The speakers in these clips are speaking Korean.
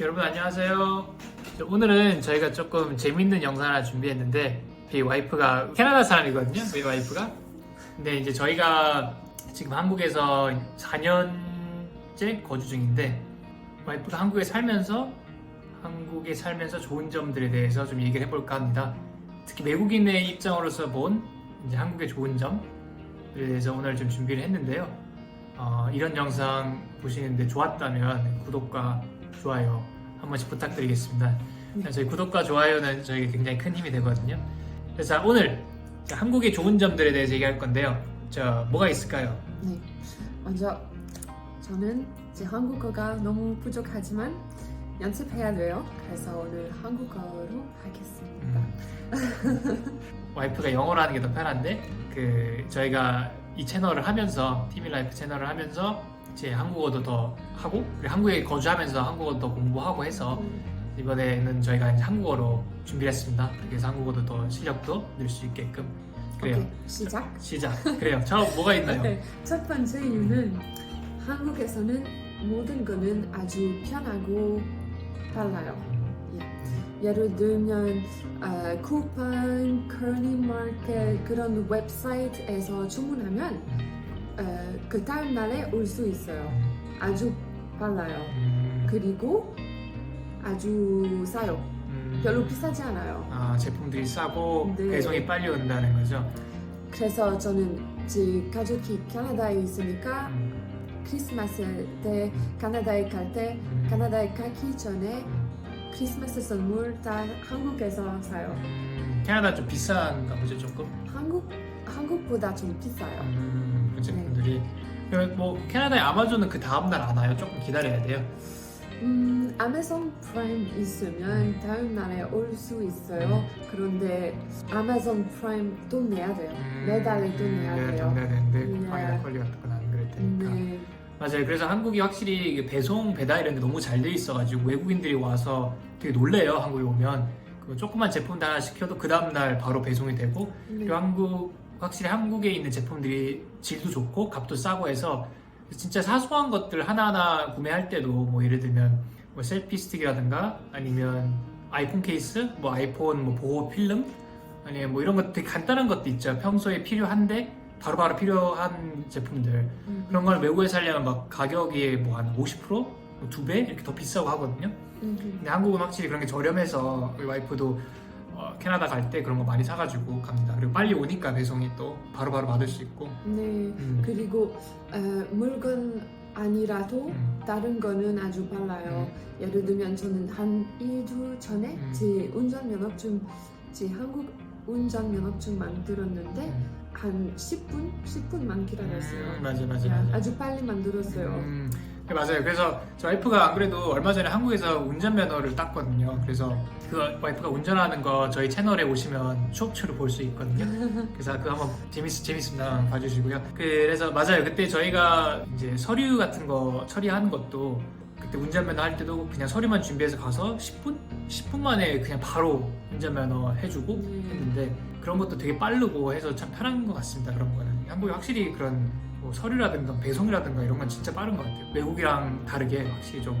여러분 안녕하세요. 저 오늘은 저희가 조금 재밌는 영상 하나 준비했는데 제 와이프가 캐나다 사람이거든요. 저희 와이프가. 근데 이제 저희가 지금 한국에서 4년째 거주 중인데 와이프가 한국에 살면서 한국에 살면서 좋은 점들에 대해서 좀 얘기를 해볼까 합니다. 특히 외국인의 입장으로서 본 이제 한국의 좋은 점에 대해서 오늘 좀 준비를 했는데요. 어, 이런 영상 보시는데 좋았다면 구독과 좋아요 한 번씩 부탁드리겠습니다. 저희 구독과 좋아요는 저에게 굉장히 큰 힘이 되거든요. 그래서 자, 오늘 자, 한국의 좋은 점들에 대해서 얘기할 건데요. 자, 뭐가 있을까요? 네. 먼저 저는 제 한국어가 너무 부족하지만 연습해야 돼요. 그래서 오늘 한국어로 하겠습니다. 음. 와이프가 영어로 하는 게 더 편한데 그 저희가 이 채널을 하면서 TV 라이프 채널을 하면서 제 한국어도 더 하고 그리고 한국에 거주하면서 한국어도 더 공부하고 해서 음, 이번에는 저희가 이제 한국어로 준비를 했습니다. 그래서 한국어도 더 실력도 늘 수 있게끔 그래요. 오케이, 시작. 시작. 그래요. 저 뭐가 있나요? 네, 첫 번째 이유는 한국에서는 모든 거는 아주 편하고 빨라요. 예를 들면 어, 쿠팡, 커니 마켓 그런 웹사이트에서 주문하면 어, 그 다음 날에 올 수 있어요. 아주 빨라요. 음, 그리고 아주 싸요. 음, 별로 비싸지 않아요. 아 제품들이 싸고 네. 배송이 빨리 온다는 거죠. 그래서 저는 제 가족이 캐나다에 있으니까 음, 크리스마스 때 캐나다에 갈때 음, 캐나다에 가기 전에 음, 크리스마스 선물 다 한국에서 사요. 음, 캐나다 좀 비싼가 보죠 조금. 한국 한국보다 좀 비싸요. 음, 그 제품들이. 뭐 캐나다의 아마존은 그 다음 날 안 와요. 조금 기다려야 돼요. 음, 아마존 프라임 있으면 다음 날에 올 수 있어요. 그런데 아마존 프라임 돈 내야 돼요. 음, 매달에 돈 내야 네, 돼요. 돈 내야 되는데 네. 쿠팡이나 컬리 같은 건 안 그럴 테니까. 네. 맞아요. 그래서 한국이 확실히 배송 배달 이런 게 너무 잘 돼 있어가지고 외국인들이 와서 되게 놀래요. 한국에 오면 그 조그만 제품들 하나 시켜도 그 다음 날 바로 배송이 되고 네. 그리고 한국 확실히 한국에 있는 제품들이 질도 좋고 값도 싸고 해서 진짜 사소한 것들 하나하나 구매할 때도 뭐 예를 들면 뭐 셀피 스틱이라든가 아니면 아이폰 케이스, 뭐 아이폰 뭐 보호 필름 아니면 뭐 이런 것 되게 간단한 것도 있죠. 평소에 필요한데 바로바로 필요한 제품들 음. 그런 걸 외국에 살려면 막 가격이 뭐 한 50%? 두 배? 이렇게 더 비싸고 하거든요. 음. 근데 한국은 확실히 그런 게 저렴해서 우리 와이프도 어, 캐나다 갈 때 그런 거 많이 사가지고 갑니다. 그리고 빨리 오니까 배송이 또 바로바로 받을 수 있고. 네. 음. 그리고 어, 물건 아니라도 음. 다른 거는 아주 빨라요. 예를 들면 저는 한 1주 전에 음. 제 운전 면허증, 제 한국 운전 면허증 만들었는데 음. 한 10분? 10분만 기다렸어요. 음, 맞아 맞아 야, 맞아. 아주 빨리 만들었어요. 음, 네, 맞아요. 그래서 저 와이프가 안 그래도 얼마 전에 한국에서 운전면허를 땄거든요. 그래서 그 와이프가 운전하는 거 저희 채널에 오시면 쇼츠로 볼 수 있거든요. 그래서 그거 한번 재밌 재밌습니다. 봐주시고요. 그래서 맞아요. 그때 저희가 이제 서류 같은 거 처리하는 것도 그때 운전면허 할 때도 그냥 서류만 준비해서 가서 10분? 10분 만에 그냥 바로 운전면허 해주고 음. 했는데 그런 것도 되게 빠르고 해서 참 편한 것 같습니다. 그런 거는 한국이 확실히 그런 뭐 서류라든가 배송이라든가 이런 건 진짜 빠른 것 같아요. 외국이랑 다르게 확실히 좀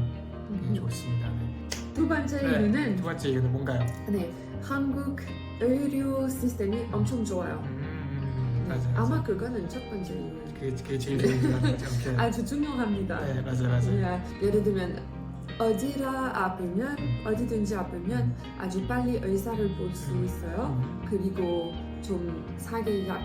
음, 좋습니다. 네. 두 번째 네, 이유는 두 번째 이유는 뭔가요? 네, 한국 의료 시스템이 엄청 좋아요. 음, 음, 네, 맞아요. 맞아요. 아마 그거는 첫 번째 이유. 그게, 그게 제일 중요한 거죠. 아주 중요합니다. 네, 맞아요, 맞아요. 네, 예를 들면 어디라 아프면 어디든지 아프면 아주 빨리 의사를 볼 수 있어요. 음, 그리고 좀 싸게 약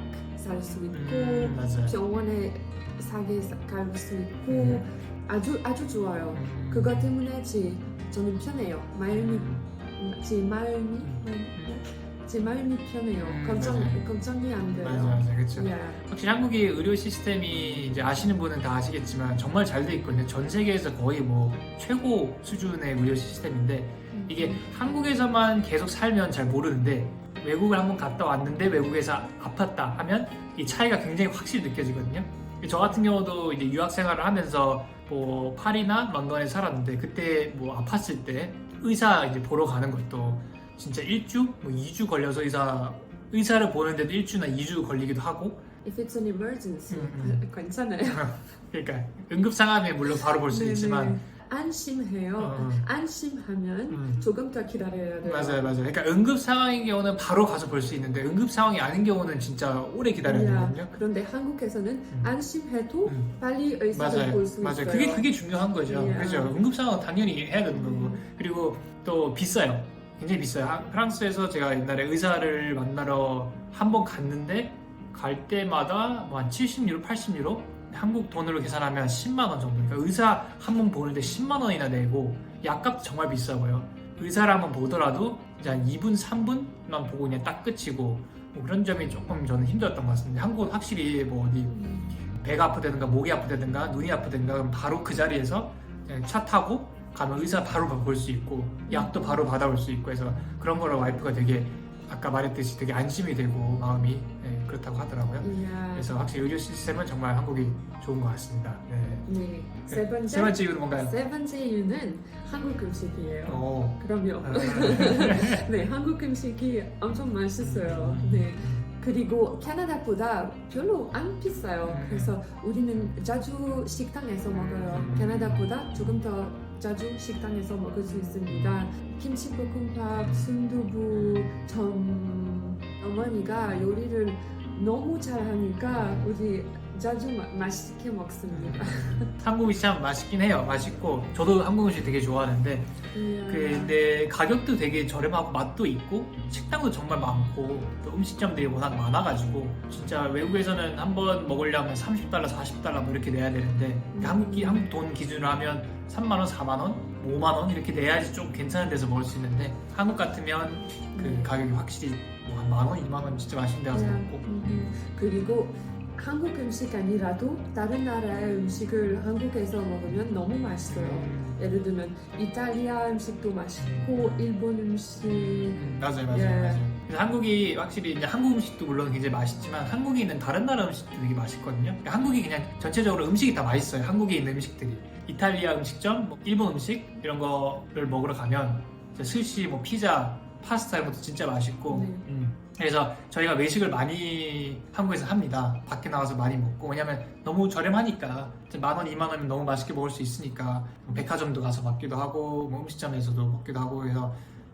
살 수 있고 음, 맞아요. 병원에 싸게 갈 수 있고 음, 아주 아주 좋아요. 음, 그것 때문에 제 저는 편해요. 마음이 음, 제 마음이 제 마음이 편해요. 음, 걱정 맞아요. 걱정이 안 돼요. 맞아요, 맞아요, 그렇죠. 예. 확실히 한국의 의료 시스템이 이제 아시는 분은 다 아시겠지만 정말 잘 돼 있거든요. 전 세계에서 거의 뭐 최고 수준의 의료 시스템인데 이게 한국에서만 계속 살면 잘 모르는데 외국을 한번 갔다 왔는데 외국에서 아팠다 하면 이 차이가 굉장히 확실히 느껴지거든요. 저 같은 경우도 이제 유학 생활을 하면서 뭐 파리나 런던에 살았는데 그때 뭐 아팠을 때 의사 이제 보러 가는 것도 진짜 일주, 뭐 2주 걸려서 의사 의사를 보는데도 일주나 2주 걸리기도 하고 If it's an emergency, 음, 음. 괜찮아요. 그러니까 응급 상황에 물론 바로 볼수 네네. 있지만 안심해요. 어. 안심하면 음. 조금 더 기다려야 돼요. 맞아요, 맞아요. 그러니까 응급 상황인 경우는 바로 가서 볼 수 있는데 응급 상황이 아닌 경우는 진짜 오래 기다려야 야, 되거든요. 그런데 한국에서는 안심해도 음. 빨리 의사를 맞아요, 볼수 맞아요. 있어요. 그게 그게 중요한 거죠. 야. 그죠? 응급 상황 당연히 해야 되는 거고 음. 그리고 또 비싸요. 굉장히 비싸요. 하- 프랑스에서 제가 옛날에 의사를 만나러 한 번 갔는데 갈 때마다 뭐한 70유로, 80유로 한국 돈으로 계산하면 10만 원 정도. 그러니까 의사 한 번 보는데 10만 원이나 내고 약값 정말 비싸고요. 의사를 한번 보더라도 이제 한 2분, 3분만 보고 그냥 딱 끝이고 뭐 그런 점이 조금 저는 힘들었던 것 같습니다. 한국은 확실히 뭐 어디 음. 배가 아프다든가 목이 아프다든가 눈이 아프다든가 바로 그 자리에서 차 타고 가면 의사 바로 볼 수 있고 약도 바로 받아올 수 있고 해서 그런 거를 와이프가 되게 아까 말했듯이 되게 안심이 되고 마음이 네, 그렇다고 하더라고요. 이야. 그래서 확실히 의료 시스템은 정말 한국이 좋은 것 같습니다. 네. 네. 세 번째 세 번째 이유는 뭔가요? 세 번째 이유는 한국 음식이에요. 어. 그럼요. 아. 네, 한국 음식이 엄청 맛있어요. 음. 네. 그리고 캐나다보다 별로 안 비싸요. 음. 그래서 우리는 자주 식당에서 먹어요. 음. 캐나다보다 조금 더 자주 식당에서 먹을 수 있습니다. 김치볶음밥, 순두부, 전 어머니가 요리를 너무 잘하니까 우리 자주 마- 맛있게 먹습니다. 한국 음식 참 맛있긴 해요. 맛있고 저도 한국 음식 되게 좋아하는데 이야. 근데 가격도 되게 저렴하고 맛도 있고 식당도 정말 많고 또 음식점들이 워낙 많아가지고 진짜 외국에서는 한 번 먹으려면 30달러, 40달러 뭐 이렇게 내야 되는데 음. 한국, 기- 한국 돈 기준으로 하면 3만 원, 4만 원, 5만 원 이렇게 내야지 좀 괜찮은 데서 먹을 수 있는데 한국 같으면 그 네. 가격이 확실히 뭐한 만 원, 2만 원 진짜 맛있는 데 가서 네. 먹고 음, 그리고 한국 음식 아니라도 다른 나라의 음식을 한국에서 먹으면 너무 맛있어요. 음, 예를 들면 이탈리아 음식도 맛있고 일본 음식 음, 맞아요, 맞아요, 예. 맞아요. 그래서 한국이 확실히 이제 한국 음식도 물론 굉장히 맛있지만 한국에 있는 다른 나라 음식도 되게 맛있거든요. 그러니까 한국이 그냥 전체적으로 음식이 다 맛있어요. 한국에 있는 음식들이 이탈리아 음식점, 뭐 일본 음식 이런 거를 먹으러 가면 이제 스시, 뭐 피자, 파스타 이런 것도 진짜 맛있고. 네. 음. 그래서 저희가 외식을 많이 한국에서 합니다. 밖에 나가서 많이 먹고 왜냐면 너무 저렴하니까 이제 만 원, 이만 원이면 너무 맛있게 먹을 수 있으니까 뭐 백화점도 가서 먹기도 하고 뭐 음식점에서도 먹기도 하고 해서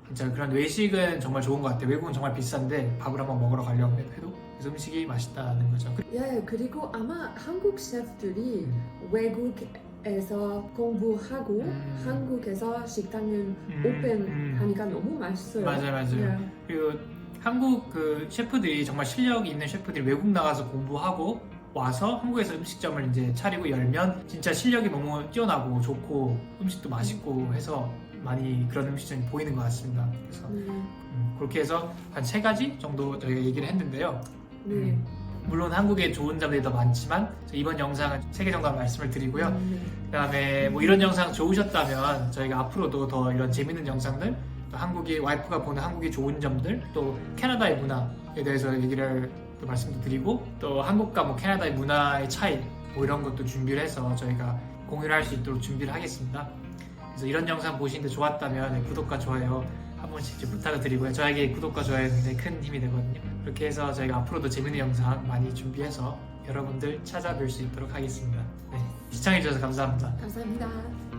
진짜 그런 외식은 정말 좋은 것 같아요. 외국은 정말 비싼데 밥을 한번 먹으러 가려고 해도 그래서 음식이 맛있다는 거죠. 그- 예, 그리고 아마 한국 셰프들이 음. 외국 에서 공부하고 음. 한국에서 식당을 음, 오픈하니까 너무 맛있어요. 맞아요, 맞아요. 예. 그리고 한국 그 셰프들이 정말 실력 있는 셰프들이 외국 나가서 공부하고 와서 한국에서 음식점을 이제 차리고 열면 진짜 실력이 너무 뛰어나고 좋고 음식도 맛있고 해서 많이 그런 음식점이 보이는 것 같습니다. 그래서 네. 음, 그렇게 해서 한 세 가지 정도 저희가 얘기를 했는데요. 네. 음, 물론 한국에 좋은 점들이 더 많지만 이번 영상은 세개 정도 말씀을 드리고요. 음, 그다음에 뭐 이런 영상 좋으셨다면 저희가 앞으로도 더 이런 재밌는 영상들 또 한국이 와이프가 보는 한국의 좋은 점들 또 캐나다의 문화에 대해서 얘기를 또 말씀도 드리고 또 한국과 뭐 캐나다의 문화의 차이 뭐 이런 것도 준비를 해서 저희가 공유를 할 수 있도록 준비를 하겠습니다. 그래서 이런 영상 보시는데 좋았다면 네, 구독과 좋아요 한 번씩 이제 부탁을 드리고요. 저에게 구독과 좋아요 굉장히 큰 힘이 되거든요. 그렇게 해서 저희가 앞으로도 재밌는 영상 많이 준비해서 여러분들 찾아뵐 수 있도록 하겠습니다. 네, 시청해주셔서 감사합니다. 감사합니다.